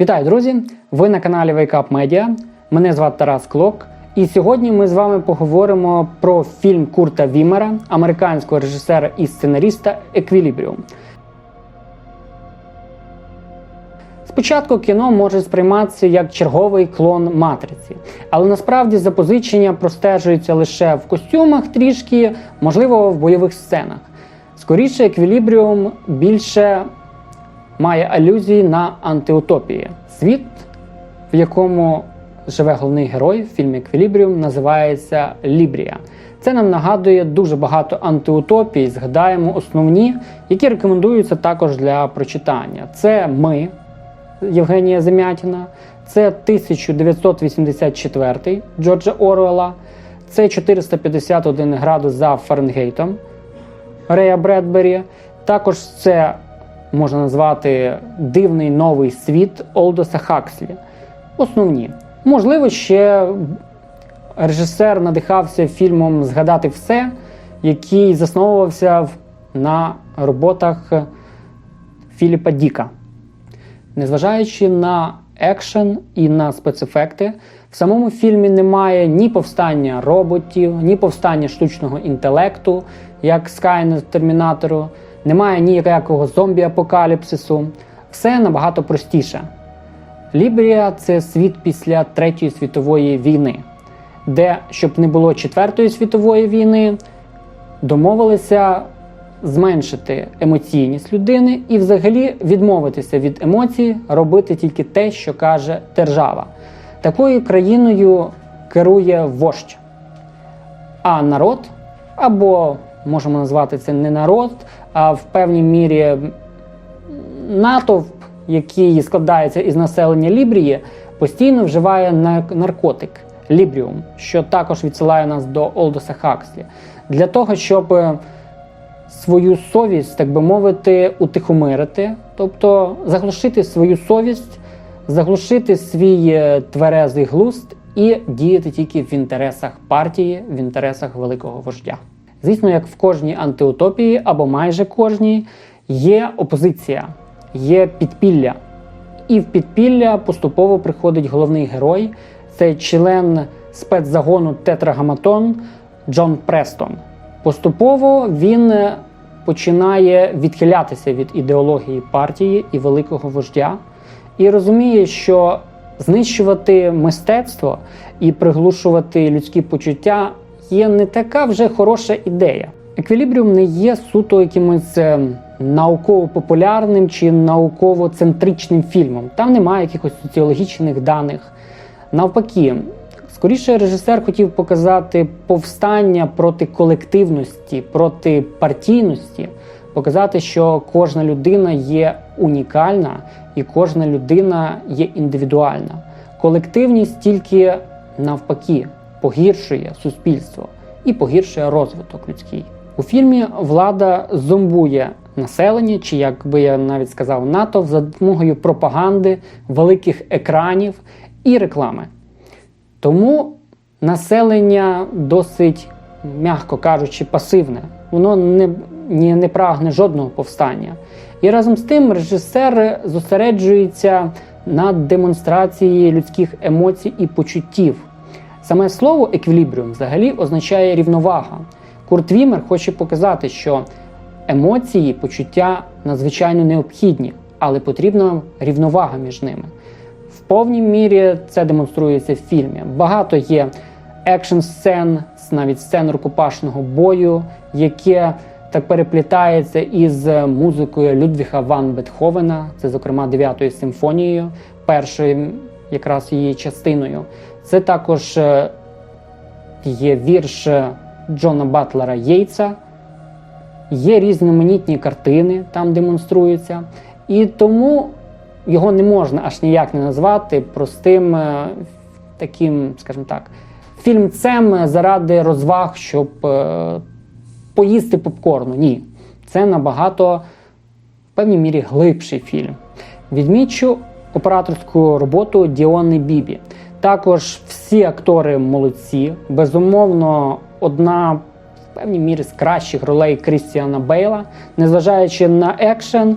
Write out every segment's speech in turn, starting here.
Вітаю, друзі! Ви на каналі Wake Up Media. Мене звати Тарас Клок. І сьогодні ми з вами поговоримо про фільм Курта Вімера, американського режисера і сценаріста Еквілібріум. Спочатку кіно може сприйматися як черговий клон матриці, але насправді запозичення простежуються лише в костюмах трішки, можливо, в бойових сценах. Скоріше, еквілібріум більше має алюзії на антиутопії. Світ, в якому живе головний герой в фільмі Еквілібріум, називається Лібрія. Це нам нагадує дуже багато антиутопій. Згадаємо основні, які рекомендуються також для прочитання. Це ми. Євгенія Земятіна, це 1984 Джорджа Оруела, це 451 градус за Фаренгейтом Рея Бредбері. Також це можна назвати дивний новий світ Олдоса Хакслі. Основні. Можливо, ще режисер надихався фільмом Згадати все, який засновувався на роботах Філіпа Діка. Незважаючи на екшен і на спецефекти, в самому фільмі немає ні повстання роботів, ні повстання штучного інтелекту, як Skynet Термінатору, немає ніякого зомбі-апокаліпсису. Все набагато простіше. Лібрія це світ після Третьої світової війни, де, щоб не було Четвертої світової війни, домовилися зменшити емоційність людини і, взагалі, відмовитися від емоцій, робити тільки те, що каже держава. Такою країною керує вождь. А народ, або можемо назвати це не народ, а в певній мірі натовп, який складається із населення Лібрії, постійно вживає наркотик Лібріум, що також відсилає нас до Олдоса Хакслі, для того, щоб е, свою совість, так би мовити, утихомирити, тобто заглушити свою совість, заглушити свій е, тверезий глузд і діяти тільки в інтересах партії, в інтересах великого вождя. Звісно, як в кожній антиутопії або майже кожній, є опозиція, є підпілля. І в підпілля поступово приходить головний герой, це член спецзагону Тетрагаматон Джон Престон. Поступово він е, починає відхилятися від ідеології партії і великого вождя, і розуміє, що знищувати мистецтво і приглушувати людські почуття є не така вже хороша ідея. Еквілібріум не є суто якимось е, науково-популярним чи науково-центричним фільмом. Там немає якихось соціологічних даних. Навпаки, скоріше режисер хотів показати повстання проти колективності, проти партійності, показати, що кожна людина є унікальна і кожна людина є індивідуальна. Колективність тільки навпаки погіршує суспільство і погіршує розвиток людський. У фільмі влада зомбує населення, чи як би я навіть сказав, НАТО за допомогою пропаганди, великих екранів і реклами. Тому населення досить, м'яко кажучи, пасивне. Воно не, не, не прагне жодного повстання. І разом з тим режисер зосереджується на демонстрації людських емоцій і почуттів. Саме слово еквілібріум взагалі означає рівновага. Курт Вімер хоче показати, що емоції, почуття надзвичайно необхідні, але потрібна рівновага між ними. В повній мірі це демонструється в фільмі. Багато є екшн сцен, навіть сцен рукопашного бою, яке так переплітається із музикою Людвіга Ван Бетховена, це, зокрема, 9-ю симфонією, першою якраз її частиною. Це також е, є вірш е, Джона Батлера Єйтса, є різноманітні картини, там демонструються. І тому його не можна аж ніяк не назвати простим е, таким, скажімо так, фільмцем заради розваг, щоб поїсти попкорну. Ні. Це набагато в певній мірі глибший фільм. Відмічу операторську роботу Діони Бібі. Також всі актори молодці. Безумовно, одна в певній мірі з кращих ролей Крістіана Бейла, незважаючи на екшен,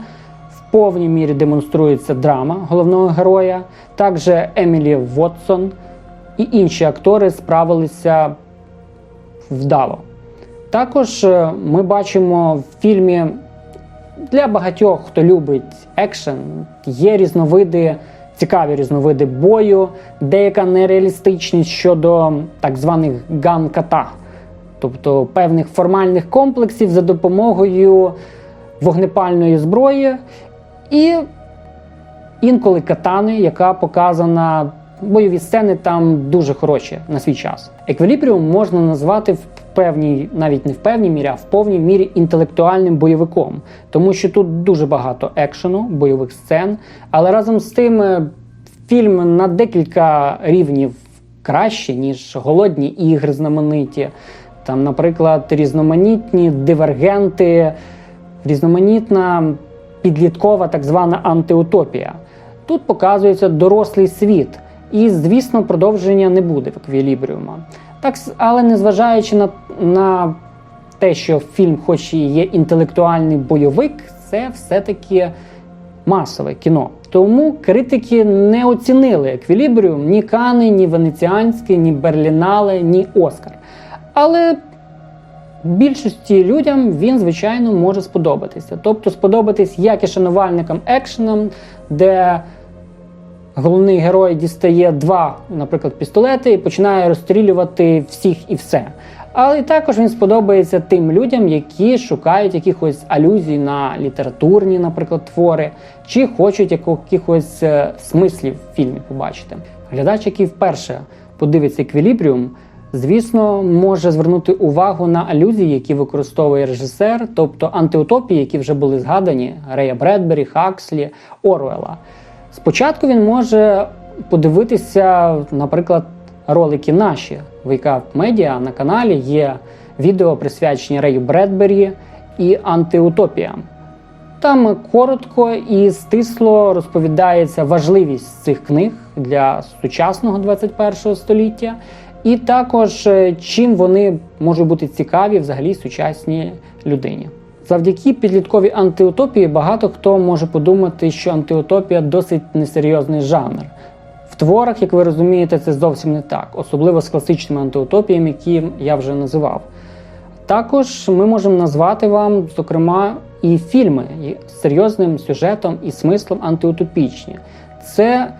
в повній мірі демонструється драма головного героя. Також Емілі Вотсон і інші актори справилися вдало. Також е, ми бачимо в фільмі для багатьох, хто любить екшен, є різновиди, цікаві різновиди бою, деяка нереалістичність щодо так званих ган-ката, тобто певних формальних комплексів за допомогою вогнепальної зброї і інколи катани, яка показана. Бойові сцени там дуже хороші на свій час. Еквілібріум можна назвати певній, навіть не в певній мірі, а в повній мірі інтелектуальним бойовиком, тому що тут дуже багато екшену, бойових сцен. Але разом з тим е, фільм на декілька рівнів краще, ніж голодні ігри знамениті. Там, наприклад, різноманітні дивергенти, різноманітна підліткова так звана антиутопія. Тут показується дорослий світ, і, звісно, продовження не буде в еквілібріума. Так, але незважаючи на, на те, що фільм, хоч і є інтелектуальний бойовик, це все-таки масове кіно. Тому критики не оцінили еквілібріум ні Кани, ні Венеціанський, ні Берлінале, ні Оскар. Але більшості людям він, звичайно, може сподобатися. Тобто сподобатись як і шанувальникам екшеном, де головний герой дістає два, наприклад, пістолети і починає розстрілювати всіх і все. Але також він сподобається тим людям, які шукають якихось алюзій на літературні, наприклад, твори, чи хочуть якихось е, смислів в фільмі побачити. Глядач, який вперше подивиться еквілібріум, звісно, може звернути увагу на алюзії, які використовує режисер, тобто антиутопії, які вже були згадані Рея Бредбері, Хакслі, Оруела. Спочатку він може подивитися, наприклад, ролики наші Wake Media на каналі є відео присвячені Рею Бредбері і антиутопіям. Там коротко і стисло розповідається важливість цих книг для сучасного 21 століття, і також е, чим вони можуть бути цікаві взагалі сучасній людині. Завдяки підлітковій антиутопії багато хто може подумати, що антиутопія досить несерйозний жанр. В творах, як ви розумієте, це зовсім не так, особливо з класичними антиутопіями, які я вже називав. Також ми можемо назвати вам, зокрема, і фільми з серйозним сюжетом і смислом антиутопічні. Це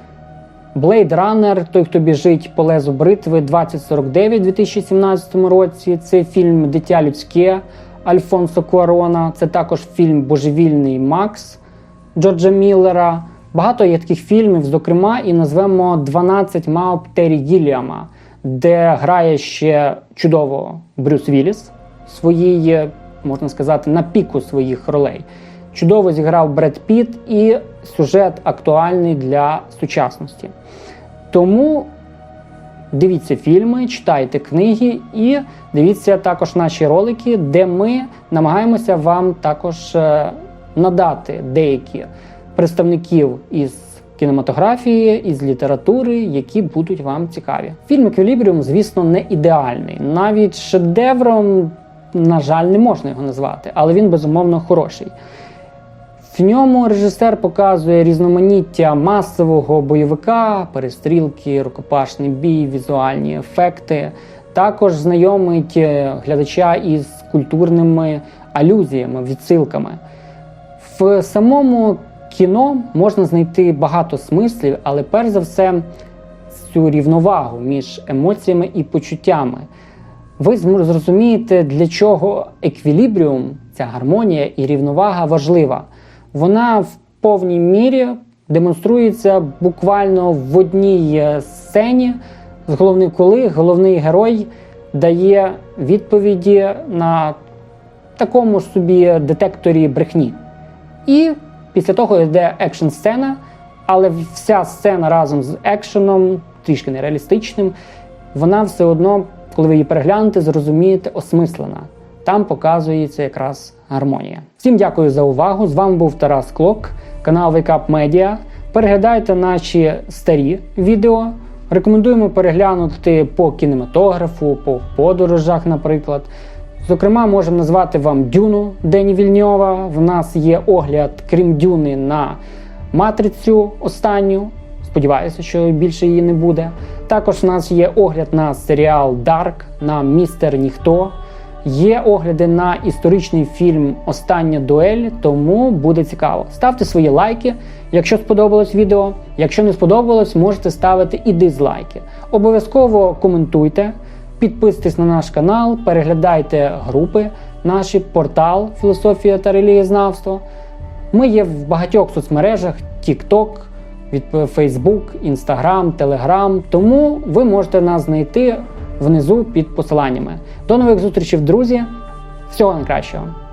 Blade Runner, той, хто біжить по лезу бритви 2049 у 2017 році. Це фільм Дитя людське Альфонсо Куарона. Це також фільм Божевільний Макс Джорджа Міллера. Багато є таких фільмів, зокрема, і назвемо 12 мауп Террі Гіліама, де грає ще чудово Брюс Вілліс своїй, можна сказати, на піку своїх ролей. Чудово зіграв Бред Піт і сюжет актуальний для сучасності. Тому дивіться фільми, читайте книги і дивіться також наші ролики, де ми намагаємося вам також е, надати деякі представників із кінематографії, із літератури, які будуть вам цікаві. Фільм Еквілібріум, звісно, не ідеальний. Навіть шедевром, на жаль, не можна його назвати, але він безумовно хороший. В ньому режисер показує різноманіття масового бойовика, перестрілки, рукопашний бій, візуальні ефекти. Також знайомить е, глядача із культурними алюзіями, відсилками. В самому кіно можна знайти багато смислів, але перш за все цю рівновагу між емоціями і почуттями. Ви зрозумієте, для чого еквілібріум, ця гармонія і рівновага важлива. Вона в повній мірі демонструється буквально в одній е, сцені, з головним, коли головний герой дає відповіді на такому ж собі детекторі брехні. І після того йде екшн сцена, але вся сцена разом з екшеном, трішки нереалістичним, вона все одно, коли ви її переглянете, зрозумієте, осмислена. Там показується якраз гармонія. Всім дякую за увагу. З вами був Тарас Клок, канал Wake Up Media. Переглядайте наші старі відео. Рекомендуємо переглянути по кінематографу, по подорожах, наприклад. Зокрема, можемо назвати вам Дюну Дені Вільньова. В нас є огляд, крім Дюни, на матрицю останню. Сподіваюся, що більше її не буде. Також у нас є огляд на серіал Dark, на Містер Ніхто. Є огляди на історичний фільм Остання дуель, тому буде цікаво. Ставте свої лайки, якщо сподобалось відео. Якщо не сподобалось, можете ставити і дизлайки. Обов'язково коментуйте, підписуйтесь на наш канал, переглядайте групи, наш портал Філософія та релігієзнавство. Ми є в багатьох соцмережах: TikTok, від Facebook, Instagram, Telegram. Тому ви можете нас знайти внизу під посиланнями. До нових зустрічей, друзі! Всього найкращого!